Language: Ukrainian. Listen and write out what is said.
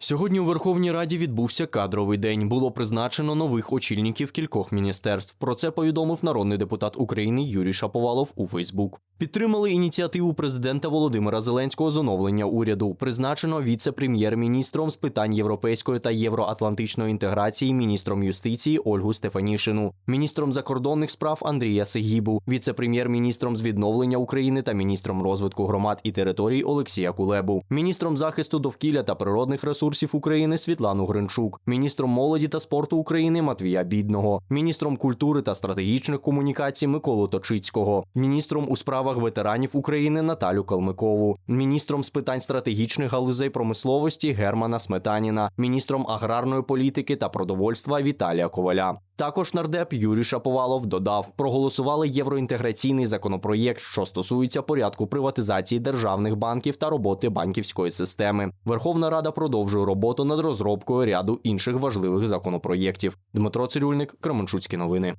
Сьогодні у Верховній Раді відбувся кадровий день. Було призначено нових очільників кількох міністерств. Про це повідомив народний депутат України Юрій Шаповалов у Фейсбук. Підтримали ініціативу президента Володимира Зеленського з оновлення уряду. Призначено віце-прем'єр-міністром з питань європейської та євроатлантичної інтеграції, міністром юстиції Ольгу Стефанішину, міністром закордонних справ Андрія Сигібу, віце-прем'єр-міністром з відновлення України та міністром розвитку громад і територій Олексія Кулебу, міністром захисту довкілля та природних ресурсів України Світлану Гринчук, міністром молоді та спорту України Матвія Бідного, міністром культури та стратегічних комунікацій Миколу Точицького, міністром у справах ветеранів України Наталю Калмикову, міністром з питань стратегічних галузей промисловості Германа Сметаніна, міністром аграрної політики та продовольства Віталія Коваля. Також нардеп Юрій Шаповалов додав, проголосували євроінтеграційний законопроєкт, що стосується порядку приватизації державних банків та роботи банківської системи. Верховна Рада продовжує роботу над розробкою ряду інших важливих законопроєктів. Дмитро Цирюльник, Кременчуцькі новини.